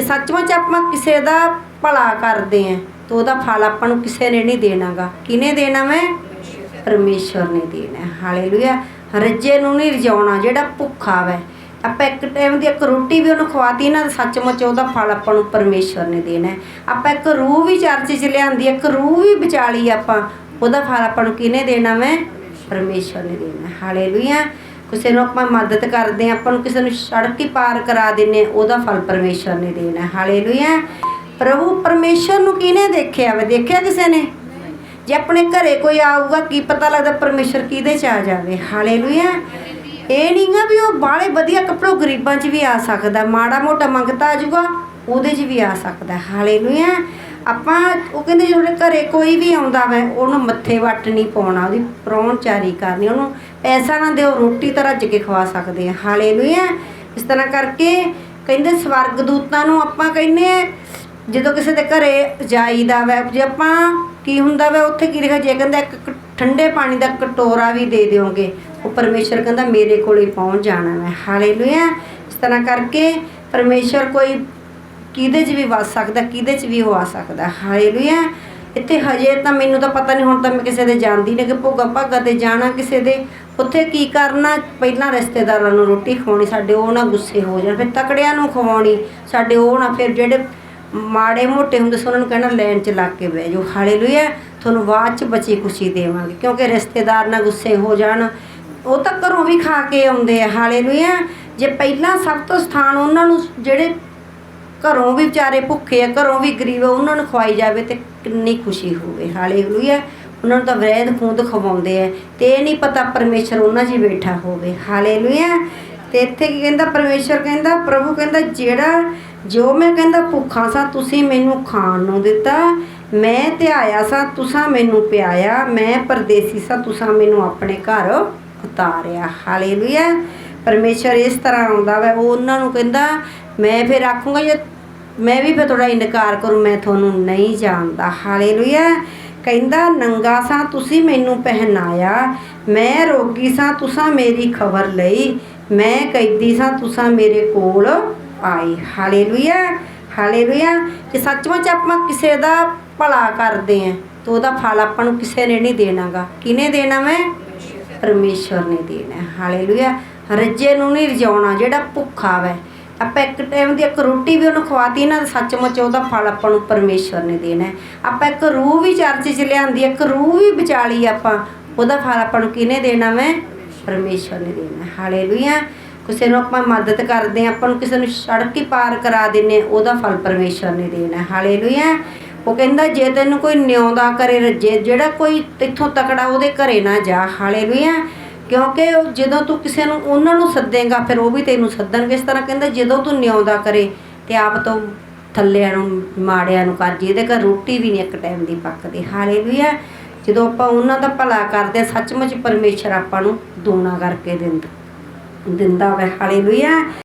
ਕਿ ਸੱਚਮੁੱਚ ਆਪਾਂ ਕਿਸੇ ਦਾ ਭਲਾ ਕਰਦੇ ਆਂ ਤਾਂ ਉਹਦਾ ਫਲ ਆਪਾਂ ਨੂੰ ਕਿਸੇ ਨੇ ਨਹੀਂ ਦੇਣਾਗਾ। ਕਿਹਨੇ ਦੇਣਾ ਮੈਂ? ਪਰਮੇਸ਼ਵਰ ਨੇ ਦੇਣਾ। ਹਾਲੇਲੂਇਆ। ਰੱਜੇ ਨੂੰ ਨਹੀਂ ਰਜਾਉਣਾ ਜਿਹੜਾ ਭੁੱਖਾ ਵੈ। ਆਪਾਂ ਇੱਕ ਟਾਈਮ ਦੀ ਇੱਕ ਰੋਟੀ ਵੀ ਉਹਨੂੰ ਖਵਾਤੀ ਨਾ ਸੱਚਮੁੱਚ ਉਹਦਾ ਫਲ ਆਪਾਂ ਨੂੰ ਪਰਮੇਸ਼ਵਰ ਨੇ ਦੇਣਾ। ਆਪਾਂ ਇੱਕ ਰੂਹ ਵੀ ਚਰਚ 'ਚ ਲਿਆਂਦੀ, ਇੱਕ ਰੂਹ ਵੀ ਬਚਾਲੀ ਆਪਾਂ, ਉਹਦਾ ਫਲ ਆਪਾਂ ਨੂੰ ਕਿਹਨੇ ਦੇਣਾ ਮੈਂ? ਪਰਮੇਸ਼ਵਰ ਨੇ ਦੇਣਾ। ਹਾਲੇਲੂਇਆ। ਕਿਸੇ ਨੂੰ ਆਪਾਂ ਮਦਦ ਕਰਦੇ ਹਾਂ, ਆਪਾਂ ਨੂੰ ਕਿਸੇ ਨੂੰ ਸੜਕ ਹੀ ਪਾਰ ਕਰਾ ਦਿੰਨੇ ਉਹਦਾ ਫਲ ਪਰਮੇਸ਼ਵਰ ਨੇ ਦੇਣਾ। ਹਾਲੇਲੂਇਆ। ਪ੍ਰਭੂ ਪਰਮੇਸ਼ਵਰ ਨੂੰ ਕਿਹਨੇ ਦੇਖਿਆ ਵੇ? ਦੇਖਿਆ ਕਿਸੇ ਨੇ? ਜੇ ਆਪਣੇ ਘਰੇ ਕੋਈ ਆਊਗਾ, ਕੀ ਪਤਾ ਲੱਗਦਾ ਪਰਮੇਸ਼ਰ ਕਿਹਦੇ ਚ ਆ ਜਾਵੇ? ਹਾਲੇਲੂਇਆ। ਇਹ ਨਹੀਂਗਾ ਵੀ ਉਹ ਬਾਹਲੇ ਵਧੀਆ ਕੱਪੜੋ ਗਰੀਬਾਂ 'ਚ ਵੀ ਆ ਸਕਦਾ, ਮਾੜਾ ਮੋਟਾ ਮੰਗਤਾ ਆ ਜਾਊਗਾ, ਉਹਦੇ 'ਚ ਵੀ ਆ ਸਕਦਾ। ਹਾਲੇਲੂਇਆ। ਆਪਾਂ ਉਹ ਕਹਿੰਦੇ ਜਿਹੜੇ ਘਰੇ ਕੋਈ ਵੀ ਆਉਂਦਾ ਵੈ, ਉਹਨੂੰ ਮੱਥੇ ਵੱਟ ਨਹੀਂ ਪਾਉਣਾ, ਉਹਦੀ ਪਰੌਣਚਾਰੀ ਕਰਨੀ, ਉਹਨੂੰ ਪੈਸਾ ਨਾ ਦਿਓ, ਰੋਟੀ ਤਾਂ ਰੱਜ ਕੇ ਖਵਾ ਸਕਦੇ ਆ। ਹਾਲੇਲੂਇਆ ਇਸ ਤਰ੍ਹਾਂ ਕਰਕੇ ਕਹਿੰਦੇ ਸਵਰਗ ਦੂਤਾਂ ਨੂੰ ਆਪਾਂ ਕਹਿੰਦੇ ਆ, ਜਦੋਂ ਕਿਸੇ ਦੇ ਘਰੇ ਜਾਈਦਾ ਵੈ, ਜੇ ਆਪਾਂ ਕੀ ਹੁੰਦਾ ਵੈ, ਉੱਥੇ ਕੀ ਲਿਖਿਆ, ਜੇ ਕਹਿੰਦਾ ਇੱਕ ਠੰਡੇ ਪਾਣੀ ਦਾ ਕਟੋਰਾ ਵੀ ਦੇ ਦਿਓਗੇ, ਉਹ ਪਰਮੇਸ਼ਰ ਕਹਿੰਦਾ ਮੇਰੇ ਕੋਲੇ ਪਹੁੰਚ ਜਾਣਾ ਵੈ। ਹਾਲੇਲੂਇਆ ਇਸ ਤਰ੍ਹਾਂ ਕਰਕੇ ਪਰਮੇਸ਼ਰ ਕੋਈ ਕਿਹਦੇ 'ਚ ਵੀ ਵਸ ਸਕਦਾ, ਕਿਹਦੇ 'ਚ ਵੀ ਉਹ ਆ ਸਕਦਾ। ਹਾਲੇਲੂਇਆ। ਇੱਥੇ ਹਜੇ ਤਾਂ ਮੈਨੂੰ ਤਾਂ ਪਤਾ ਨਹੀਂ, ਹੁਣ ਤਾਂ ਮੈਂ ਕਿਸੇ ਦੇ ਜਾਂਦੀ ਨਹੀਂ ਕਿ ਭੋਗਾ ਭਾਗਾ ਤੇ ਜਾਣਾ ਕਿਸੇ ਦੇ। ਉੱਥੇ ਕੀ ਕਰਨਾ? ਪਹਿਲਾਂ ਰਿਸ਼ਤੇਦਾਰਾਂ ਨੂੰ ਰੋਟੀ ਖਵਾਉਣੀ, ਸਾਡੇ ਉਹ ਨਾ ਗੁੱਸੇ ਹੋ ਜਾਣ, ਫਿਰ ਤਕੜਿਆਂ ਨੂੰ ਖਵਾਉਣੀ। ਸਾਡੇ ਉਹ ਨਾ ਫਿਰ ਜਿਹੜੇ ਮਾੜੇ ਮੋਟੇ ਹੁੰਦੇ ਸੀ, ਉਹਨਾਂ ਨੂੰ ਕਹਿਣਾ, ਲੈਣ 'ਚ ਲੱਗ ਕੇ ਬਹਿ ਜਾਓ। ਹਾਲੇਲੂਇਆ। ਤੁਹਾਨੂੰ ਬਾਅਦ 'ਚ ਬਚੀ ਖੁਸ਼ੀ ਦੇਵਾਂਗੇ, ਕਿਉਂਕਿ ਰਿਸ਼ਤੇਦਾਰ ਨਾ ਗੁੱਸੇ ਹੋ ਜਾਣ। ਉਹ ਤਾਂ ਘਰੋਂ ਵੀ ਖਾ ਕੇ ਆਉਂਦੇ ਆ, ਹਾਲੇਲੂਇਆ। ਜੇ ਪਹਿਲਾਂ ਸਭ ਤੋਂ ਸਥਾਨ ਉਹਨਾਂ ਨੂੰ, ਜਿਹੜੇ ਘਰੋਂ ਵੀ ਵਿਚਾਰੇ ਭੁੱਖੇ ਆ, ਘਰੋਂ ਵੀ ਗਰੀਬ ਆ, ਉਹਨਾਂ ਨੂੰ ਖਵਾਈ ਜਾਵੇ ਤੇ ਕਿੰਨੀ ਖੁਸ਼ੀ ਹੋਵੇ। ਹਾਲੇਲੂਇਆ ਉਹਨਾਂ ਨੂੰ ਤਾਂ ਵੈਦ ਖੂਦ ਖਵਾਉਂਦੇ ਆ ਤੇ ਇਹ ਨਹੀਂ ਪਤਾ ਪਰਮੇਸ਼ਰ ਉਹਨਾਂ 'ਚ ਬੈਠਾ ਹੋਵੇ। ਹਾਲੇਲੂਇਆ ਤੇ ਇੱਥੇ ਕੀ ਕਹਿੰਦਾ, ਪਰਮੇਸ਼ਰ ਕਹਿੰਦਾ, ਪ੍ਰਭੂ ਕਹਿੰਦਾ, ਜਿਹੜਾ, ਜੋ ਮੈਂ ਕਹਿੰਦਾ ਭੁੱਖਾ ਸਾਂ, ਤੁਸੀਂ ਮੈਨੂੰ ਖਾਣ ਨੂੰ ਦਿੱਤਾ, ਮੈਂ ਧਿਆਇਆ ਸਾਂ, ਤੁਸਾਂ ਮੈਨੂੰ ਪਿਆਇਆ, ਮੈਂ ਪਰਦੇਸੀ ਸਾਂ, ਤੁਸਾਂ ਮੈਨੂੰ ਆਪਣੇ ਘਰ ਉਤਾਰਿਆ। ਹਾਲੇਲੂਇਆ ਪਰਮੇਸ਼ਰ ਇਸ ਤਰ੍ਹਾਂ ਆਉਂਦਾ ਵਾ, ਉਹ ਉਹਨਾਂ ਨੂੰ ਕਹਿੰਦਾ ਮੈਂ ਫਿਰ ਆਖੂੰਗਾ ਜੇ ਮੈਂ ਵੀ ਫਿਰ ਥੋੜਾ ਇਨਕਾਰ ਕਰੂੰ ਮੈਂ ਤੁਹਾਨੂੰ ਨਹੀਂ ਜਾਣਦਾ। ਹਾਲੇਲੂਇਆ। ਕਹਿੰਦਾ ਨੰਗਾ ਸਾਂ ਤੁਸੀਂ ਮੈਨੂੰ ਪਹਿਨਾਇਆ। ਮੈਂ ਰੋਗੀ ਸਾਂ ਤੁਸਾਂ ਮੇਰੀ ਖਬਰ ਲਈ। ਮੈਂ ਕੈਦੀ ਸਾਂ ਤੁਸਾਂ ਮੇਰੇ ਕੋਲ ਆਏ। ਹਾਲੇਲੂਇਆ। ਹਾਲੇਲੂਇਆ। ਕਿ ਸੱਚਮੁੱਚ ਆਪਾਂ ਕਿਸੇ ਦਾ ਭਲਾ ਕਰਦੇ ਆਂ ਤਾਂ ਉਹਦਾ ਫਲ ਆਪਾਂ ਨੂੰ ਕਿਸੇ ਨੇ ਨਹੀਂ ਦੇਣਾਗਾ। ਕਿਹਨੇ ਦੇਣਾ ਮੈਂ? ਪਰਮੇਸ਼ਵਰ ਨੇ ਦੇਣਾ। ਹਾਲੇਲੂਇਆ। ਰੱਜੇ ਨੂੰ ਨਹੀਂ ਰਜਾਉਣਾ ਜਿਹੜਾ ਭੁੱਖਾ ਵੈ। ਆਪਾਂ ਇੱਕ ਟਾਈਮ ਦੀ ਇੱਕ ਰੋਟੀ ਵੀ ਉਹਨੂੰ ਖਵਾਤੀ ਨਾ ਸੱਚਮੁੱਚ ਉਹਦਾ ਫਲ ਆਪਾਂ ਨੂੰ ਪਰਮੇਸ਼ਵਰ ਨੇ ਦੇਣਾ ਆਪਾਂ ਇੱਕ ਰੂਹ ਵੀ ਚਰਚ 'ਚ ਲਿਆਂਦੀ ਇੱਕ ਰੂਹ ਵੀ ਵਿਚਾਲੀ ਆਪਾਂ ਉਹਦਾ ਫਲ ਆਪਾਂ ਨੂੰ ਕਿਹਨੇ ਦੇਣਾ ਮੈਂ ਪਰਮੇਸ਼ਵਰ ਨੇ ਦੇਣਾ ਹਾਲੇਲੂਇਆ ਕਿਸੇ ਨੂੰ ਆਪਾਂ ਮਦਦ ਕਰਦੇ ਹਾਂ ਆਪਾਂ ਨੂੰ ਕਿਸੇ ਨੂੰ ਸੜਕ ਹੀ ਪਾਰ ਕਰਾ ਦਿੰਨੇ ਹਾਂ, ਉਹਦਾ ਫਲ ਪਰਮੇਸ਼ਵਰ ਨੇ ਦੇਣਾ ਹਾਲੇਲੂਇਆ ਉਹ ਕਹਿੰਦਾ ਜੇ ਤੈਨੂੰ ਕੋਈ ਨਿਉਂਦਾ ਕਰੇ ਰੱਜੇ ਜਿਹੜਾ ਕੋਈ ਇੱਥੋਂ ਤਕੜਾ ਉਹਦੇ ਘਰੇ ਨਾ ਜਾ। ਹਾਲੇਲੂਇਆ ਕਿਉਂਕਿ ਜਦੋਂ ਤੂੰ ਕਿਸੇ ਨੂੰ ਉਹਨਾਂ ਨੂੰ ਸੱਦੇਗਾ ਫਿਰ ਉਹ ਵੀ ਤੈਨੂੰ ਸੱਦਣਗੇ। ਇਸ ਤਰ੍ਹਾਂ ਕਹਿੰਦਾ ਜਦੋਂ ਤੂੰ ਨਿਉਂਦਾ ਕਰੇ ਤੇ ਆਪ ਤੋਂ ਥੱਲਿਆਂ ਨੂੰ ਮਾੜਿਆਂ ਨੂੰ ਕਰ ਜਿਹਦੇ ਘਰ ਰੋਟੀ ਵੀ ਨਹੀਂ ਇੱਕ ਟਾਈਮ ਦੀ ਪੱਕਦੀ। ਹਾਲੇਲੂਇਆ। ਜਦੋਂ ਆਪਾਂ ਉਹਨਾਂ ਦਾ ਭਲਾ ਕਰਦੇ ਹਾਂ, ਸੱਚਮੁੱਚ ਪਰਮੇਸ਼ਰ ਆਪਾਂ ਨੂੰ ਦੂਣਾ ਕਰਕੇ ਦਿੰਦਾ ਦਿੰਦਾ ਵਾ ਹਾਲੇਲੂਇਆ।